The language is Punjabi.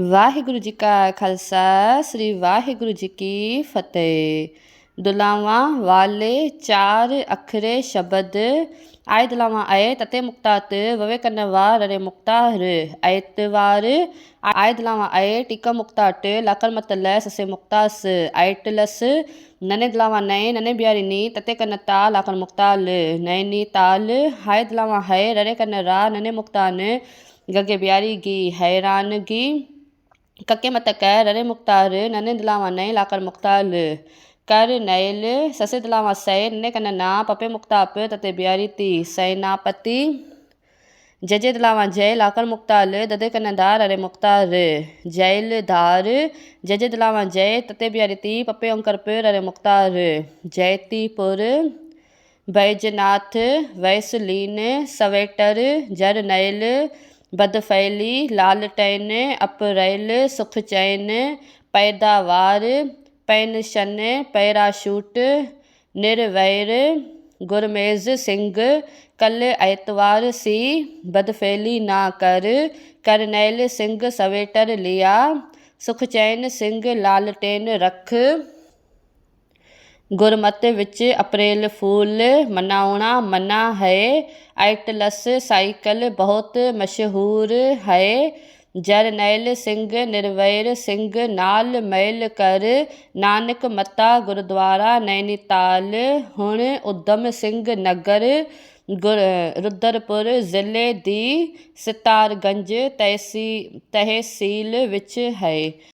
ਵਾਹਿਗੁਰੂ ਜੀ ਕਾ ਖਾਲਸਾ, ਸ੍ਰੀ ਵਾਹਿਗੁਰੂ ਜੀ ਕੀ ਫਤਿਹ। ਦੁਲਾਵਾਂ ਵਾਲੇ ਚਾਰ ਅੱਖਰੇ ਸ਼ਬਦ ਆਇ ਦੁਲਾਵਾਂ ਆਏ ਤਤੇ ਮੁਕਤਾਤ, ਵਵੇ ਕੰਨਵਾ ਰਰੇ ਮੁਕਤਾਰ। ਐਤਵਾਰ ਆਇ ਦੁਲਾਵਾਂ ਆਏ, ਟਿਕਾ ਮੁਕਤਾਟ, ਲਾਕਰ ਮਤਲੈ ਸਸੇ ਮੁਕਤਾਸ। ਆਇਟਲਸ ਨਨੇ ਦੁਲਾਵਾਂ ਨਏ, ਨਨੇ ਬਿਆਰੀ ਨੀ ਤਤੇ ਕੰਨਤਾ, ਲਾਕਰ ਮੁਕਤਾਲ। ਨੈਨੀ ਤਾਲ ਹਾਇ ਦੁਲਾਵਾਂ ਹੈ ਰਰੇ ਕੰਨਰਾ ਨਨੇ ਮੁਕਤਾਨ। ਗਗੇ ਬਿਆਰੀ ਗੀ ਹੈਰਾਨਗੀ kakematakar muqtar nanindlawa nail lakar muqtal kar nail sasidlawa sain ne kanana pape muqtap tate biariti sainapati जजे दिलावा जय लाकर मुक्ताल ददे कनदार अरे मुक्तार जयल धार जजे दिलावा जय तते बिहारिती पपे ओंकर पेर अरे मुक्तार जयतीपुर बैजनाथ वैसलीन सवेटर जर नयल बदफैली लालटेन अप्रैल सुखचैन पैदावार पेंशन पैराशूट निर्वैर गुरमेज सिंह कल एतवार सी बदफैली ना कर करनैल सिंह सवेटर लिया सुखचैन सिंह लालटेन रख ਗੁਰਮਤਿ ਵਿੱਚ ਅਪ੍ਰੈਲ ਫੂਲ ਮਨਾਉਣਾ ਮਨਾ ਹੈ। ਆਈਟਲਸ ਸਾਈਕਲ ਬਹੁਤ ਮਸ਼ਹੂਰ ਹੈ। ਜਰਨੈਲ ਸਿੰਘ ਨਿਰਵੈਰ ਸਿੰਘ ਨਾਲ ਮੈਲ ਕਰ। ਨਾਨਕ ਮੱਤਾ ਗੁਰਦੁਆਰਾ ਨੈਨੀਤਾਲ। ਹੁਣ ਉਦਮ ਸਿੰਘ ਨਗਰ ਗੁਰ ਰੁਦਰਪੁਰ ਜ਼ਿਲ੍ਹੇ ਦੀ ਸਿਤਾਰਗੰਜ ਤਹਿਸੀ, ਤਹਿਸੀਲ ਵਿੱਚ ਹੈ।